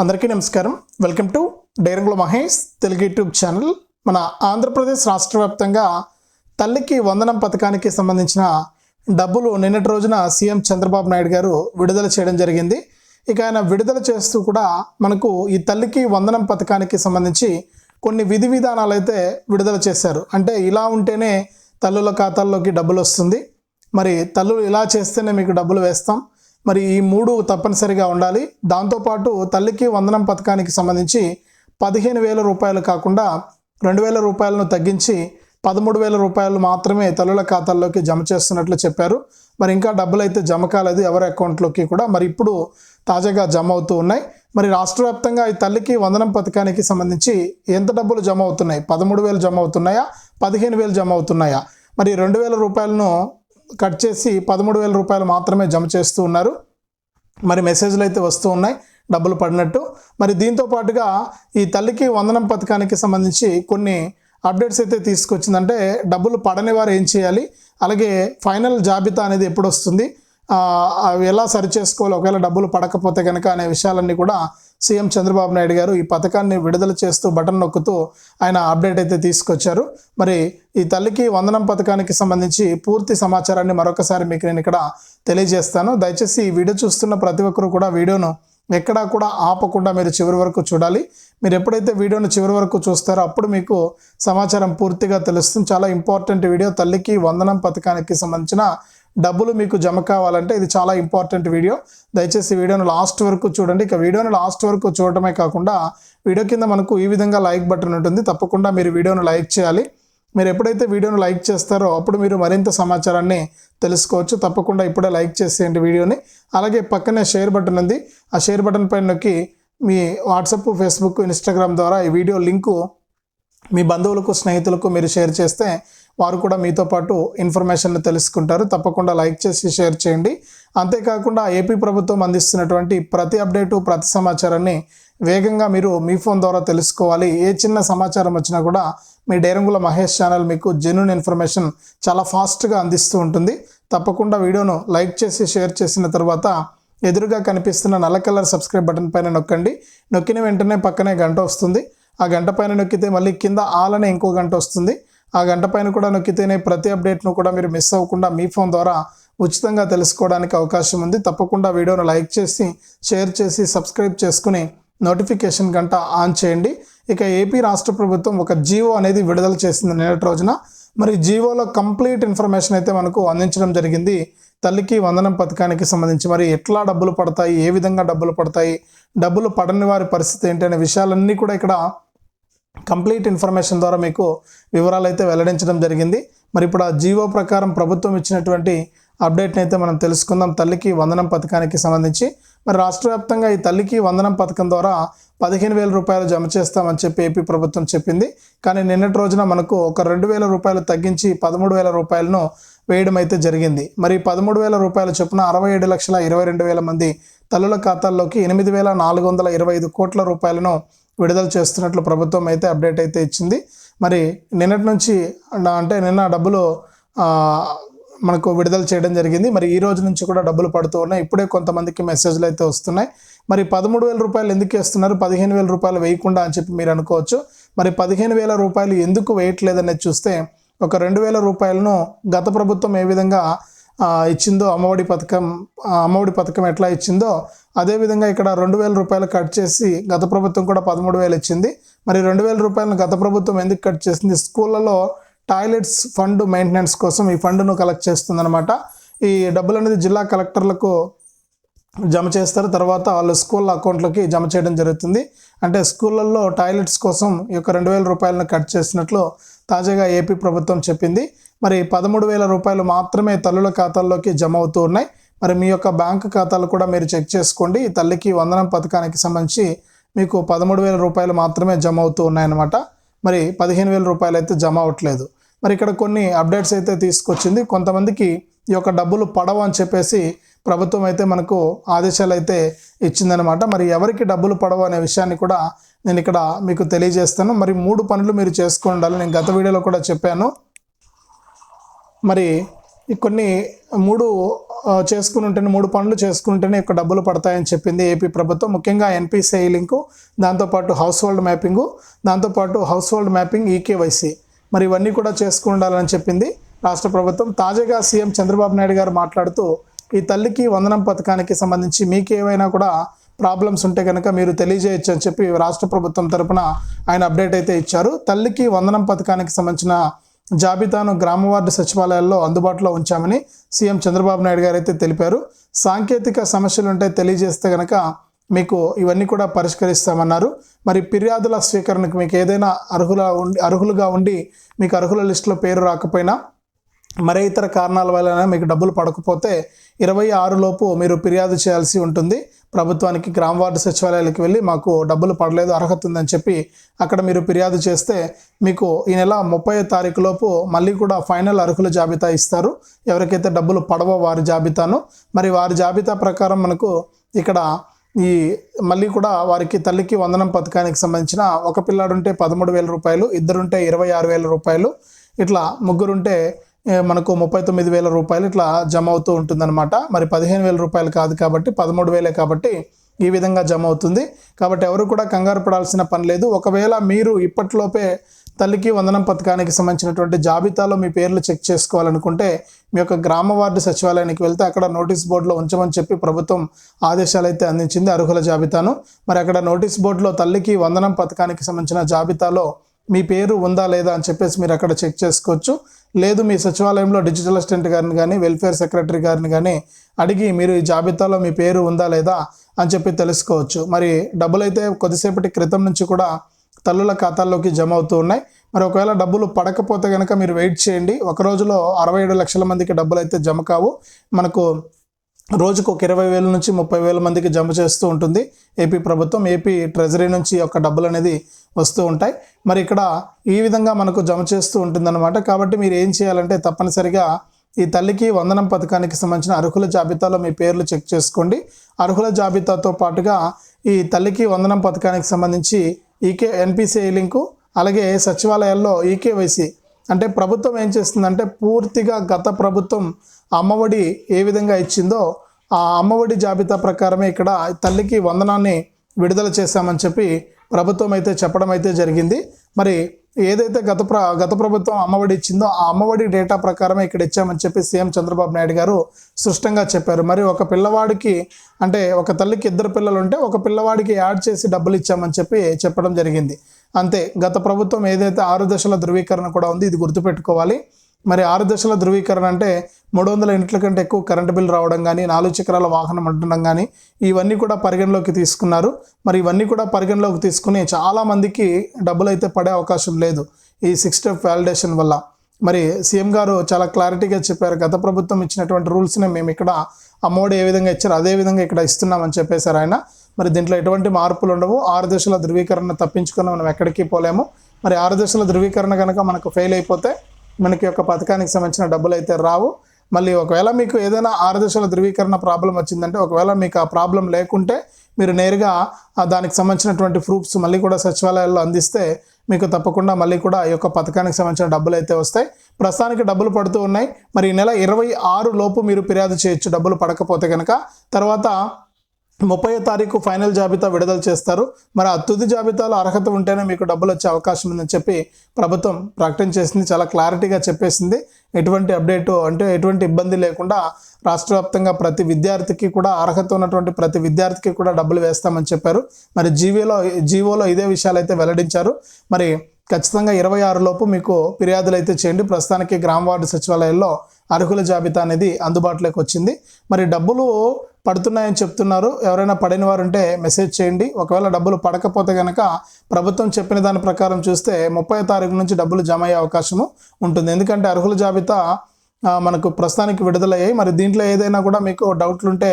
అందరికీ నమస్కారం. Welcome to డైరంగుల మహేష్ తెలుగు యూట్యూబ్ ఛానల్. మన ఆంధ్రప్రదేశ్ రాష్ట్ర వ్యాప్తంగా తల్లికి వందనం పథకానికి సంబంధించిన డబ్బులు నిన్నటి రోజున సీఎం చంద్రబాబు నాయుడు గారు విడుదల చేయడం జరిగింది. ఇక ఆయన విడుదల చేస్తూ కూడా మనకు ఈ తల్లికి వందనం పథకానికి సంబంధించి కొన్ని విధి విధానాలు అయితే విడుదల చేశారు. అంటే ఇలా ఉంటేనే తల్లుల ఖాతాల్లోకి డబ్బులు వస్తుంది. మరి తల్లులు ఇలా చేస్తేనే మీకు డబ్బులు వేస్తాం. మరి ఈ మూడు తప్పనిసరిగా ఉండాలి. దాంతోపాటు తల్లికి వందనం పథకానికి సంబంధించి పదిహేను వేల రూపాయలు కాకుండా రెండు వేల రూపాయలను తగ్గించి పదమూడు వేల రూపాయలు మాత్రమే తల్లుల ఖాతాల్లోకి జమ చేస్తున్నట్లు చెప్పారు. మరి ఇంకా డబ్బులు అయితే జమ కాలేదు. ఎవరి అకౌంట్లోకి కూడా మరి ఇప్పుడు తాజాగా జమ అవుతూ ఉన్నాయి. మరి రాష్ట్ర వ్యాప్తంగా ఈ తల్లికి వందనం పథకానికి సంబంధించి ఎంత డబ్బులు జమ అవుతున్నాయి? పదమూడు వేలు జమ అవుతున్నాయా? పదిహేను వేలు జమ అవుతున్నాయా? మరి రెండు వేల రూపాయలను కట్ చేసి పదమూడు వేల రూపాయలు మాత్రమే జమ చేస్తూ ఉన్నారు. మరి మెసేజ్లు అయితే వస్తూ ఉన్నాయి డబ్బులు పడినట్టు. మరి దీంతో పాటుగా ఈ తల్లికి వందనం పథకానికి సంబంధించి కొన్ని అప్డేట్స్ అయితే తీసుకొచ్చిందంటే డబ్బులు పడని వారు ఏం చేయాలి? అలాగే ఫైనల్ జాబితా అనేది ఎప్పుడు వస్తుంది అవి ఎలా సరి చేసుకోవాలి ఒకవేళ డబ్బులు పడకపోతే కనుక అనే విషయాలన్నీ కూడా సీఎం చంద్రబాబు నాయుడు గారు ఈ పథకాన్ని విడుదల చేస్తూ బటన్ నొక్కుతూ ఆయన అప్డేట్ అయితే తీసుకొచ్చారు. మరి ఈ తల్లికి వందనం పథకానికి సంబంధించి పూర్తి సమాచారాన్ని మరొకసారి మీకు నేను ఇక్కడ తెలియజేస్తాను. దయచేసి ఈ వీడియో చూస్తున్న ప్రతి ఒక్కరు కూడా వీడియోను ఎక్కడా కూడా ఆపకుండా మీరు చివరి వరకు చూడాలి. మీరు ఎప్పుడైతే వీడియోను చివరి వరకు చూస్తారో అప్పుడు మీకు సమాచారం పూర్తిగా తెలుస్తుంది. చాలా ఇంపార్టెంట్ వీడియో తల్లికి వందనం పథకానికి సంబంధించిన డబ్బులు మీకు జమ కావాలంటే ఇది చాలా ఇంపార్టెంట్ వీడియో. దయచేసి వీడియోను లాస్ట్ వరకు చూడండి. ఇక వీడియోను లాస్ట్ వరకు చూడటమే కాకుండా వీడియో కింద మనకు ఈ విధంగా లైక్ బటన్ ఉంటుంది. తప్పకుండా మీరు వీడియోను లైక్ చేయాలి. మీరు ఎప్పుడైతే వీడియోను లైక్ చేస్తారో అప్పుడు మీరు మరింత సమాచారాన్ని తెలుసుకోవచ్చు. తప్పకుండా ఇప్పుడే లైక్ చేసేయండి వీడియోని. అలాగే పక్కనే షేర్ బటన్ ఉంది. ఆ షేర్ బటన్ పైన నొక్కి మీ వాట్సాప్ ఫేస్బుక్ ఇన్స్టాగ్రామ్ ద్వారా ఈ వీడియో లింకు మీ బంధువులకు స్నేహితులకు మీరు షేర్ చేస్తే వారు కూడా మీతో పాటు ఇన్ఫర్మేషన్ తెలుసుకుంటారు. తప్పకుండా లైక్ చేసి షేర్ చేయండి. అంతేకాకుండా ఏపీ ప్రభుత్వం అందిస్తున్నటువంటి ప్రతి అప్డేటు ప్రతి సమాచారాన్ని వేగంగా మీరు మీ ఫోన్ ద్వారా తెలుసుకోవాలి. ఏ చిన్న సమాచారం వచ్చినా కూడా మీ డేరంగుల మహేష్ ఛానల్ మీకు జెన్యున్ ఇన్ఫర్మేషన్ చాలా ఫాస్ట్గా అందిస్తూ ఉంటుంది. తప్పకుండా వీడియోను లైక్ చేసి షేర్ చేసిన తర్వాత ఎదురుగా కనిపిస్తున్న నల్ల కలర్ సబ్స్క్రైబ్ బటన్ పైన నొక్కండి. నొక్కిన వెంటనే పక్కనే గంట వస్తుంది. ఆ గంట పైన నొక్కితే మళ్ళీ కింద ఆల్ అనే ఇంకో గంట వస్తుంది. ఆ గంట పైన కూడా నొక్కితేనే ప్రతి అప్డేట్ను కూడా మీరు మిస్ అవ్వకుండా మీ ఫోన్ ద్వారా ఉచితంగా తెలుసుకోవడానికి అవకాశం ఉంది. తప్పకుండా వీడియోను లైక్ చేసి షేర్ చేసి సబ్స్క్రైబ్ చేసుకుని నోటిఫికేషన్ గంట ఆన్ చేయండి. ఇక ఏపీ రాష్ట్ర ప్రభుత్వం ఒక జీవో అనేది విడుదల చేసింది నిన్నటి రోజున. మరి జీవోలో కంప్లీట్ ఇన్ఫర్మేషన్ అయితే మనకు అందించడం జరిగింది. తల్లికి వందనం పథకానికి సంబంధించి మరి ఎట్లా డబ్బులు పడతాయి? ఏ విధంగా డబ్బులు పడతాయి? డబ్బులు పడని వారి పరిస్థితి ఏంటి అనే విషయాలన్నీ కూడా ఇక్కడ కంప్లీట్ ఇన్ఫర్మేషన్ ద్వారా మీకు వివరాలు అయితే వెల్లడించడం జరిగింది. మరి ఇప్పుడు ఆ జీవో ప్రకారం ప్రభుత్వం ఇచ్చినటువంటి అప్డేట్ని అయితే మనం తెలుసుకుందాం. తల్లికి వందనం పథకానికి సంబంధించి. మరి రాష్ట్ర వ్యాప్తంగా ఈ తల్లికి వందనం పథకం ద్వారా పదిహేను వేల రూపాయలు జమ చేస్తామని చెప్పి ఏపీ ప్రభుత్వం చెప్పింది. కానీ నిన్నటి రోజున మనకు ఒక రెండు వేల రూపాయలు తగ్గించి పదమూడు వేల రూపాయలను వేయడం అయితే జరిగింది. మరి పదమూడు వేల రూపాయల చొప్పున అరవై ఏడు లక్షల ఇరవై రెండు వేల మంది తల్లుల ఖాతాల్లోకి ఎనిమిది వేల నాలుగు వందల ఇరవై ఐదు కోట్ల రూపాయలను విడుదల చేస్తున్నట్లు ప్రభుత్వం అయితే అప్డేట్ అయితే ఇచ్చింది. మరి నిన్నటి నుంచి నా- అంటే నిన్న డబ్బులు మనకు విడుదల చేయడం జరిగింది. మరి ఈ రోజు నుంచి కూడా డబ్బులు పడుతూ ఉన్నాయి. ఇప్పుడే కొంతమందికి మెసేజ్లు అయితే వస్తున్నాయి. మరి పదమూడు వేల రూపాయలు ఎందుకు వేస్తున్నారు? పదిహేను వేల రూపాయలు వేయకుండా అని చెప్పి మీరు అనుకోవచ్చు. మరి పదిహేను వేల రూపాయలు ఎందుకు వేయట్లేదనేది చూస్తే ఒక రెండు వేల రూపాయలను గత ప్రభుత్వం ఏ విధంగా ఇచ్చిందో అమ్మఒడి పథకం అమ్మఒడి పథకం ఎట్లా ఇచ్చిందో అదేవిధంగా ఇక్కడ రెండు వేల రూపాయలు కట్ చేసి గత ప్రభుత్వం కూడా పదమూడు వేలు ఇచ్చింది. మరి రెండు వేల రూపాయలను గత ప్రభుత్వం ఎందుకు కట్ చేసింది? స్కూళ్ళలో టాయిలెట్స్ ఫండ్ మెయింటెనెన్స్ కోసం ఈ ఫండ్ను కలెక్ట్ చేస్తుందన్నమాట. ఈ డబ్బులు అనేది జిల్లా కలెక్టర్లకు జమ చేస్తారు. తర్వాత వాళ్ళు స్కూల్ అకౌంట్లోకి జమ చేయడం జరుగుతుంది. అంటే స్కూళ్ళల్లో టాయిలెట్స్ కోసం ఈ యొక్క రెండు వేల రూపాయలను కట్ చేసినట్లు తాజాగా ఏపీ ప్రభుత్వం చెప్పింది. మరి పదమూడు వేల రూపాయలు మాత్రమే తల్లుల ఖాతాల్లోకి జమ అవుతూ ఉన్నాయి. మరి మీ యొక్క బ్యాంక్ ఖాతాలు కూడా మీరు చెక్ చేసుకోండి. ఈ తల్లికి వందనం పథకానికి సంబంధించి మీకు పదమూడు వేల రూపాయలు మాత్రమే జమ అవుతూ ఉన్నాయన్నమాట. మరి పదిహేను వేల రూపాయలు అయితే జమ అవ్వట్లేదు. మరి ఇక్కడ కొన్ని అప్డేట్స్ అయితే తీసుకొచ్చింది. కొంతమందికి ఈ యొక్క డబ్బులు పడవు అని చెప్పేసి ప్రభుత్వం అయితే మనకు ఆదేశాలు అయితే ఇచ్చిందనమాట మరి ఎవరికి డబ్బులు పడవు అనే విషయాన్ని కూడా నేను ఇక్కడ మీకు తెలియజేస్తాను. మరి మూడు పనులు మీరు చేసుకొని ఉండాలి నేను గత వీడియోలో కూడా చెప్పాను. మరి కొన్ని మూడు చేసుకుని ఉంటేనే మూడు పనులు చేసుకుంటేనే ఎక్కువ డబ్బులు పడతాయని చెప్పింది ఏపీ ప్రభుత్వం. ముఖ్యంగా ఎన్పిసిఐ లింకు దాంతోపాటు హౌస్ హోల్డ్ మ్యాపింగు దాంతోపాటు హౌస్ హోల్డ్ మ్యాపింగ్ ఈకేవైసీ. మరి ఇవన్నీ కూడా చేసుకుని ఉండాలని చెప్పింది రాష్ట్ర ప్రభుత్వం. తాజాగా సీఎం చంద్రబాబు నాయుడు గారు మాట్లాడుతూ ఈ తల్లికి వందనం పథకానికి సంబంధించి మీకేమైనా కూడా ప్రాబ్లమ్స్ ఉంటే కనుక మీరు తెలియజేయచ్చు అని చెప్పి రాష్ట్ర ప్రభుత్వం తరపున ఆయన అప్డేట్ అయితే ఇచ్చారు. తల్లికి వందనం పథకానికి సంబంధించిన జాబితాను గ్రామ వార్డు సచివాలయాల్లో అందుబాటులో ఉంచామని సీఎం చంద్రబాబు నాయుడు గారు అయితే తెలిపారు. సాంకేతిక సమస్యలు ఉంటే తెలియజేస్తే కనుక మీకు ఇవన్నీ కూడా పరిష్కరిస్తామన్నారు. మరి ఫిర్యాదుల స్వీకరణకు మీకు ఏదైనా అర్హుల ఉండి అర్హులుగా ఉండి మీకు అర్హుల లిస్టులో పేరు రాకపోయినా మరే ఇతర కారణాల వల్ల మీకు డబ్బులు పడకపోతే ఇరవై ఆరు లోపు మీరు ఫిర్యాదు చేయాల్సి ఉంటుంది. ప్రభుత్వానికి గ్రామ వార్డు సచివాలయాలకు వెళ్ళి మాకు డబ్బులు పడలేదు అర్హత ఉందని చెప్పి అక్కడ మీరు ఫిర్యాదు చేస్తే మీకు ఈ నెల ముప్పై తారీఖు లోపు మళ్ళీ కూడా ఫైనల్ అర్హుల జాబితా ఇస్తారు. ఎవరికైతే డబ్బులు పడవో వారి జాబితాను. మరి వారి జాబితా ప్రకారం మనకు ఇక్కడ ఈ మళ్ళీ కూడా వారికి తల్లికి వందనం పథకానికి సంబంధించిన ఒక పిల్లాడుంటే పదమూడు వేల రూపాయలు ఇద్దరుంటే ఇరవై ఆరు వేల రూపాయలు ఇట్లా ముగ్గురుంటే మనకు ముప్పై తొమ్మిది వేల రూపాయలు ఇట్లా జమ అవుతూ ఉంటుందన్నమాట. మరి పదిహేను వేల రూపాయలు కాదు కాబట్టి పదమూడు వేలే కాబట్టి ఈ విధంగా జమ అవుతుంది. కాబట్టి ఎవరు కూడా కంగారు పడాల్సిన పని లేదు. ఒకవేళ మీరు ఇప్పట్లోపే తల్లికి వందనం పథకానికి సంబంధించినటువంటి జాబితాలో మీ పేర్లు చెక్ చేసుకోవాలనుకుంటే మీ యొక్క గ్రామ వార్డు సచివాలయానికి వెళ్తే అక్కడ నోటీస్ బోర్డులో ఉంచమని చెప్పి ప్రభుత్వం ఆదేశాలు అయితే అందించింది అర్హుల జాబితాను. మరి అక్కడ నోటీస్ బోర్డులో తల్లికి వందనం పథకానికి సంబంధించిన జాబితాలో మీ పేరు ఉందా లేదా అని చెప్పేసి మీరు అక్కడ చెక్ చేసుకోవచ్చు. లేదు మీ సచివాలయంలో డిజిటల్ అసిస్టెంట్ గారిని కానీ వెల్ఫేర్ సెక్రటరీ గారిని కానీ అడిగి మీరు ఈ జాబితాలో మీ పేరు ఉందా లేదా అని చెప్పి తెలుసుకోవచ్చు. మరి డబ్బులు అయితే కొద్దిసేపటి క్రితం నుంచి కూడా తల్లుల ఖాతాల్లోకి జమ అవుతూ ఉన్నాయి. మరి ఒకవేళ డబ్బులు పడకపోతే కనుక మీరు వెయిట్ చేయండి. ఒక రోజులో అరవై ఏడు లక్షల మందికి డబ్బులు అయితే జమ కావు. మనకు రోజుకు ఒక ఇరవై వేల నుంచి ముప్పై వేల మందికి జమ చేస్తూ ఉంటుంది. ఏపీ ప్రభుత్వం ఏపీ ట్రెజరీ నుంచి ఈ యొక్క డబ్బులు అనేది వస్తూ ఉంటాయి. మరి ఇక్కడ ఈ విధంగా మనకు జమ చేస్తూ ఉంటుందన్నమాట. కాబట్టి మీరు ఏం చేయాలంటే తప్పనిసరిగా ఈ తల్లికి వందనం పథకానికి సంబంధించిన అర్హుల జాబితాలో మీ పేర్లు చెక్ చేసుకోండి. అర్హుల జాబితాతో పాటుగా ఈ తల్లికి వందనం పథకానికి సంబంధించి ఈకే ఎన్పిసిఐ లింకు అలాగే సచివాలయాల్లో ఈకేవైసీ అంటే ప్రభుత్వం ఏం చేస్తుందంటే పూర్తిగా గత ప్రభుత్వం అమ్మఒడి ఏ విధంగా ఇచ్చిందో ఆ అమ్మఒడి జాబితా ప్రకారమే ఇక్కడ తల్లికి వందనాన్ని విడుదల చేశామని చెప్పి ప్రభుత్వం అయితే చెప్పడం అయితే జరిగింది. మరి ఏదైతే గత ప్ర గత ప్రభుత్వం అమ్మఒడి ఇచ్చిందో ఆ అమ్మఒడి డేటా ప్రకారమే ఇక్కడ ఇచ్చామని చెప్పి సీఎం చంద్రబాబు నాయుడు గారు స్పష్టంగా చెప్పారు. మరి ఒక పిల్లవాడికి అంటే ఒక తల్లికి ఇద్దరు పిల్లలు ఉంటే ఒక పిల్లవాడికి యాడ్ చేసి డబ్బులు ఇచ్చామని చెప్పి చెప్పడం జరిగింది. అంతే గత ప్రభుత్వం ఏదైతే ఆరు దశల ధృవీకరణ కూడా ఉంది ఇది గుర్తుపెట్టుకోవాలి. మరి ఆరు దశల ధృవీకరణ అంటే మూడు వందల ఇంట్ల కంటే ఎక్కువ కరెంటు బిల్ రావడం కానీ నాలుగు చక్రాల వాహనం ఉండడం కానీ ఇవన్నీ కూడా పరిగణలోకి తీసుకున్నారు. మరి ఇవన్నీ కూడా పరిగణలోకి తీసుకుని చాలామందికి డబ్బులు అయితే పడే అవకాశం లేదు ఈ సిక్స్ స్టెప్ వ్యాలిడేషన్ వల్ల. మరి సీఎం గారు చాలా క్లారిటీగా చెప్పారు గత ప్రభుత్వం ఇచ్చినటువంటి రూల్స్ని మేము ఇక్కడ అమ్మఒడి ఏ విధంగా ఇచ్చారో అదే విధంగా ఇక్కడ ఇస్తున్నామని చెప్పేశారు ఆయన. మరి దీంట్లో ఎటువంటి మార్పులు ఉండవు. ఆరు దశల ధృవీకరణ తప్పించుకుని మనం ఎక్కడికి పోలేము. మరి ఆరు దశల ధృవీకరణ కనుక మనకు ఫెయిల్ అయిపోతే మనకి యొక్క పథకానికి సంబంధించిన డబ్బులు అయితే రావు. మళ్ళీ ఒకవేళ మీకు ఏదైనా ఆరు దశల ధృవీకరణ ప్రాబ్లం వచ్చిందంటే ఒకవేళ మీకు ఆ ప్రాబ్లం లేకుంటే మీరు నేరుగా దానికి సంబంధించినటువంటి ప్రూఫ్స్ మళ్ళీ కూడా సచివాలయాల్లో అందిస్తే మీకు తప్పకుండా మళ్ళీ కూడా ఈ యొక్క పథకానికి సంబంధించిన డబ్బులు అయితే వస్తాయి. ప్రస్తుతానికి డబ్బులు పడుతూ ఉన్నాయి. మరి ఈ నెల ఇరవై ఆరు లోపు మీరు ఫిర్యాదు చేయొచ్చు. డబ్బులు పడకపోతే కనుక తర్వాత ముప్పై తారీఖు ఫైనల్ జాబితా విడుదల చేస్తారు. మరి ఆ తుది జాబితాలో అర్హత ఉంటేనే మీకు డబ్బులు వచ్చే అవకాశం ఉందని చెప్పి ప్రభుత్వం ప్రకటన చేసింది. చాలా క్లారిటీగా చెప్పేసింది. ఎటువంటి అప్డేటు అంటే ఎటువంటి ఇబ్బంది లేకుండా రాష్ట్ర వ్యాప్తంగా ప్రతి విద్యార్థికి కూడా అర్హత ఉన్నటువంటి ప్రతి విద్యార్థికి కూడా డబ్బులు వేస్తామని చెప్పారు. మరి జీవోలో జీవోలో ఇదే విషయాలు అయితే వెల్లడించారు. మరి ఖచ్చితంగా ఇరవై ఆరు లోపు మీకు ఫిర్యాదులు అయితే చేయండి. ప్రస్తుతానికి గ్రామ వార్డు సచివాలయాల్లో అర్హుల జాబితా అనేది అందుబాటులోకి వచ్చింది. మరి డబ్బులు పడుతున్నాయని చెప్తున్నారు. ఎవరైనా పడిన వారు ఉంటే మెసేజ్ చేయండి. ఒకవేళ డబ్బులు పడకపోతే కనుక ప్రభుత్వం చెప్పిన దాని ప్రకారం చూస్తే ముప్పై తారీఖు నుంచి డబ్బులు జమ అయ్యే అవకాశము ఉంటుంది. ఎందుకంటే అర్హుల జాబితా మనకు ప్రస్తుతానికి విడుదలయ్యాయి. మరి దీంట్లో ఏదైనా కూడా మీకు డౌట్లు ఉంటే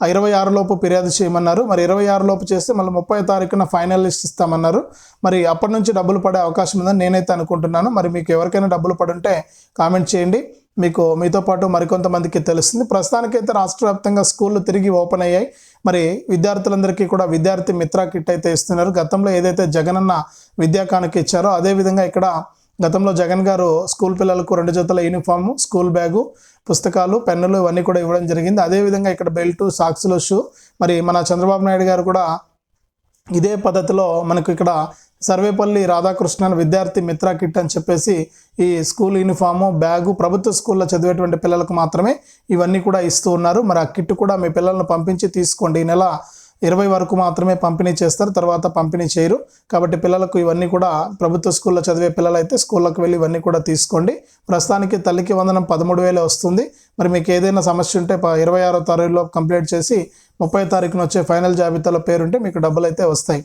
ఇరవై ఆరులోపు ఫిర్యాదు చేయమన్నారు. మరి ఇరవై ఆరు లోపు చేస్తే మళ్ళీ ముప్పై తారీఖున ఫైనల్ లిస్ట్ ఇస్తామన్నారు. మరి అప్పటి నుంచి డబ్బులు పడే అవకాశం ఉందని నేనైతే అనుకుంటున్నాను. మరి మీకు ఎవరికైనా డబ్బులు పడుంటే కామెంట్ చేయండి. మీకు మీతో పాటు మరికొంతమందికి తెలుస్తుంది. ప్రస్తుతానికైతే రాష్ట్ర వ్యాప్తంగా స్కూళ్ళు తిరిగి ఓపెన్ అయ్యాయి. మరి విద్యార్థులందరికీ కూడా విద్యార్థి మిత్ర కిట్ అయితే ఇస్తున్నారు. గతంలో ఏదైతే జగనన్న విద్యాకానుక ఇచ్చారో అదేవిధంగా ఇక్కడ గతంలో జగన్ గారు స్కూల్ పిల్లలకు రెండు జతల యూనిఫామ్ స్కూల్ బ్యాగు పుస్తకాలు పెన్నులు ఇవన్నీ కూడా ఇవ్వడం జరిగింది. అదేవిధంగా ఇక్కడ బెల్టు సాక్స్లు షూ. మరి మన చంద్రబాబు నాయుడు గారు కూడా ఇదే పద్ధతిలో మనకు ఇక్కడ సర్వేపల్లి రాధాకృష్ణన్ విద్యార్థి మిత్ర కిట్ అని చెప్పేసి ఈ స్కూల్ యూనిఫాము బ్యాగు ప్రభుత్వ స్కూల్లో చదివేటువంటి పిల్లలకు మాత్రమే ఇవన్నీ కూడా ఇస్తూ ఉన్నారు. మరి ఆ కిట్ కూడా మీ పిల్లలను పంపించి తీసుకోండి. ఈ నెల ఇరవై వరకు మాత్రమే పంపిణీ చేస్తారు. తర్వాత పంపిణీ చేయరు. కాబట్టి పిల్లలకు ఇవన్నీ కూడా ప్రభుత్వ స్కూల్లో చదివే పిల్లలైతే స్కూళ్ళకు వెళ్ళి ఇవన్నీ కూడా తీసుకోండి. ప్రస్తుతానికి తల్లికి వందనం పదమూడు వేలే వస్తుంది. మరి మీకు ఏదైనా సమస్య ఉంటే ప- ఇరవై ఆరో తారీఖులో కంప్లీట్ చేసి ముప్పై తారీఖున వచ్చే ఫైనల్ జాబితాలో పేరుంటే మీకు డబ్బులు అయితే వస్తాయి.